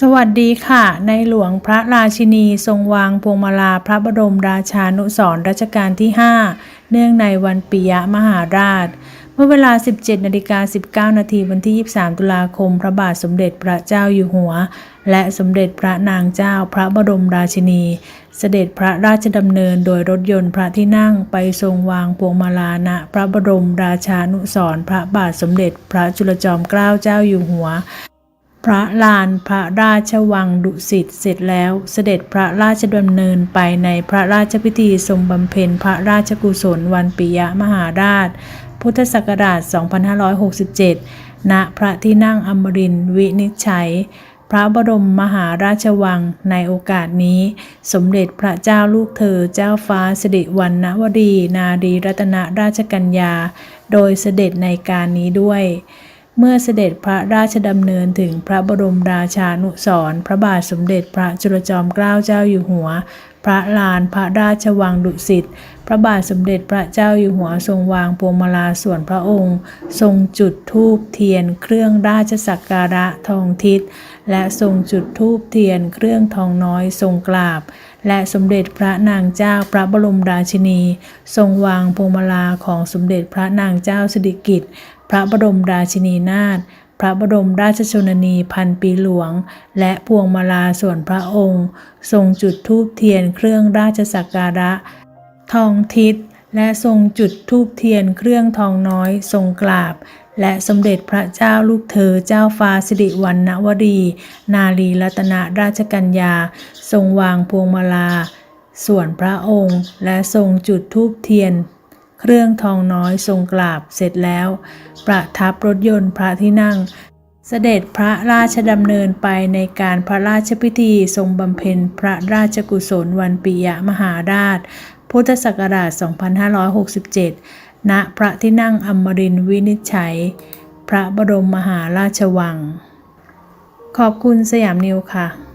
สวัสดีค่ะ ในหลวงพระราชินีทรงวางพวงมาลาพระบรมราชานุสรรัชกาลที่ 5 เนื่องในวันปิยมหาราช เมื่อเวลา 17นาฬิกา19นาทีวันที่ 23 ตุลาคม พระบาทสมเด็จพระเจ้าอยู่หัว และสมเด็จพระนางเจ้าพระบรมราชินี เสด็จพระราชดำเนินโดยรถยนต์พระที่นั่งไปทรงวางพวงมาลาณพระบรมราชานุสรพระบาทสมเด็จพระจุลจอมเกล้าเจ้าอยู่หัว พระลานพระราชวังดุสิตเสร็จแล้วเสด็จพระราชดำเนินไปในพระราชพิธีทรงบำเพ็ญพระราชกุศลวันปิยมหาราช พุทธศักราช 2567 ณ พระที่นั่งอมรินทร์วินิจฉัย พระบรมมหาราชวังในโอกาสนี้ สมเด็จพระเจ้าลูกเธอเจ้าฟ้าสิริวัณณวดี นารีรัตนราชกัญญา โดยเสด็จในการนี้ด้วย เมื่อเสด็จพระราชดำเนินถึงพระบรมราชานุสรพระบาทสมเด็จพระจุลจอมเกล้าเจ้าอยู่หัว พระลานพระราชวังดุสิตพระบาทสมเด็จพระเจ้าอยู่หัวทรงวางพวงมาลาส่วนพระองค์ ทรงจุดธูปเทียนเครื่องราชสักการะทองทิศและทรงจุดธูปเทียนเครื่องทองน้อยทรงกราบ และสมเด็จพระนางเจ้าพระบรมราชินี ทรงวางพวงมาลาของสมเด็จพระนางเจ้าสิริกิติ์ พระบรมราชินีนาถ พระบรมราชชนนีพันปีหลวง และพวงมาลาส่วนพระองค์ ทรงจุดธูปเทียนเครื่องราชสักการะ ทองทิศและทรงจุดธูปเทียนเครื่องทองน้อยทรงกราบ และสมเด็จพระเจ้าลูกเธอเจ้าฟ้าสิริวัณณวดี นารีรัตนราชกัญญา ทรงวางพวงมาลา ส่วนพระองค์ และทรงจุดธูปเทียน เครื่องทองน้อยทรงกราบเสร็จแล้ว ประทับรถยนต์พระที่นั่ง เสด็จพระราชดำเนินไปในการพระราชพิธีทรงบำเพ็ญพระราชกุศลวันปิยมหาราช พุทธศักราช 2567 ณ พระที่นั่งอมรินวินิจฉัย พระบรมมหาราชวัง ขอบคุณสยามนิวค่ะ